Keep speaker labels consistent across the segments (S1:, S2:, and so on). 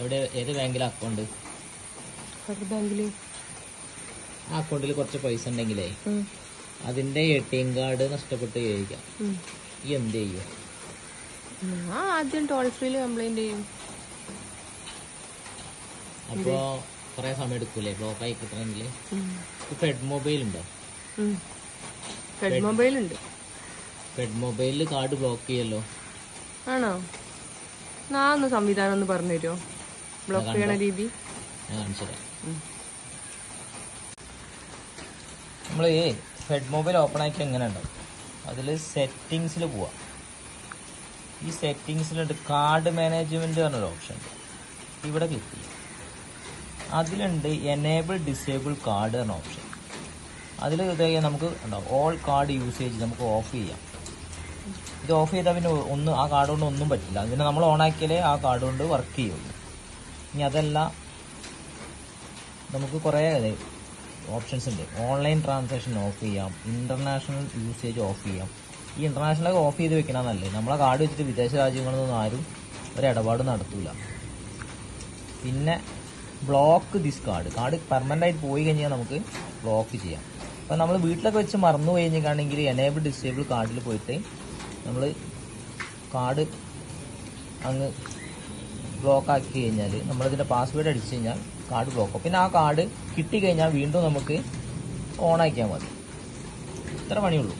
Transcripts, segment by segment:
S1: എവിടെ ഏത് ബാങ്കിൽ അക്കൗണ്ട്
S2: ബാങ്കിൽ
S1: ആ അക്കൗണ്ടിൽ കുറച്ച് പൈസ ഉണ്ടെങ്കിലേ അതിന്റെ എ ടി എം കാർഡ് നഷ്ടപ്പെട്ട് ചോദിക്കാം ഈ എന്ത് ചെയ്യും?
S2: ആദ്യം ടോൾ ഫ്രീയിൽ കംപ്ലൈന്റ് ചെയ്യും.
S1: അപ്പോ കുറെ സമയം എടുക്കൂലേ? ബ്ലോക്ക് ആയി കിട്ടണമെങ്കിൽ ഫെഡ് മൊബൈൽ ഉണ്ടോ?
S2: ഫെഡ് മൊബൈൽ ഉണ്ട്.
S1: ഫെഡ് മൊബൈലിൽ കാർഡ് ബ്ലോക്ക് ചെയ്യല്ലോ?
S2: ആണോ? നാ ഒന്ന് സംവിധാനം ഒന്ന് പറഞ്ഞു തരുമോ ബ്ലോക്ക് ചെയ്യണ രീതി.
S1: നമ്മൾ ഈ ഫെഡ് മൊബൈൽ ഓപ്പൺ ആക്കി എങ്ങനെ ഉണ്ടാവും? അതിൽ സെറ്റിങ്സിൽ പോവാം. ഈ സെറ്റിങ്സിലുണ്ട് കാർഡ് മാനേജ്മെന്റ് പറഞ്ഞൊരു ഓപ്ഷൻ ഉണ്ട്. ഇവിടെ ക്ലിക്ക് ചെയ്യും. അതിലുണ്ട് എനേബിൾ ഡിസേബിൾ കാർഡ് എന്ന ഓപ്ഷൻ അതിൽ നമുക്ക് ഉണ്ടാവും ഓൾ കാർഡ് യൂസേജ് നമുക്ക് ഓഫ് ചെയ്യാം. ഇത് ഓഫ് ചെയ്താൽ പിന്നെ ഒന്ന് ആ കാർഡ് കൊണ്ട് ഒന്നും പറ്റില്ല. പിന്നെ നമ്മൾ ഓൺ ആക്കിയാലേ ആ കാർഡ് കൊണ്ട് വർക്ക് ചെയ്യുള്ളൂ. ഇനി അതല്ല നമുക്ക് കുറേ ഓപ്ഷൻസ് ഉണ്ട്. ഓൺലൈൻ ട്രാൻസാക്ഷൻ ഓഫ് ചെയ്യാം. ഇന്റർനാഷണൽ യൂസേജ് ഓഫ് ചെയ്യാം. ഈ ഇന്റർനാഷണൽ ഓഫ് ചെയ്ത് വെക്കണം നല്ലത്. നമ്മളെ കാർഡ് വെച്ചിട്ട് വിദേശ രാജ്യങ്ങളിൽ നിന്നും ആരും ഒരു ഇടപാട് നടത്തൂല. പിന്നെ block this card card permanent ആയിട്ട് പോയി കഴിഞ്ഞാൽ നമുക്ക് ബ്ലോക്ക് ചെയ്യാം. അപ്പോൾ നമ്മൾ വീട്ടിലൊക്കെ വെച്ച് മറന്നു കഴിഞ്ഞിട്ടാണെങ്കിൽ എനേബിൾ ഡിസേബിൾ കാർഡിൽ പോയിട്ട് നമ്മൾ കാർഡ് അങ്ങ് ബ്ലോക്ക് ആക്കി കഴിഞ്ഞാൽ നമ്മളിതിന്റെ പാസ്വേഡ് അടിച്ചു കഴിഞ്ഞാൽ കാർഡ് ബ്ലോക്ക് പിന്നെ ആ കാർഡ് കിട്ടിക്കഴിഞ്ഞാൽ വീണ്ടും നമുക്ക് ഓൺ ആക്കിയാൽ മതി. ഇത്ര പണിയുള്ളൂ.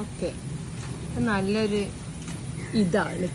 S2: ഓക്കെ നല്ലൊരു ഇതാണ്.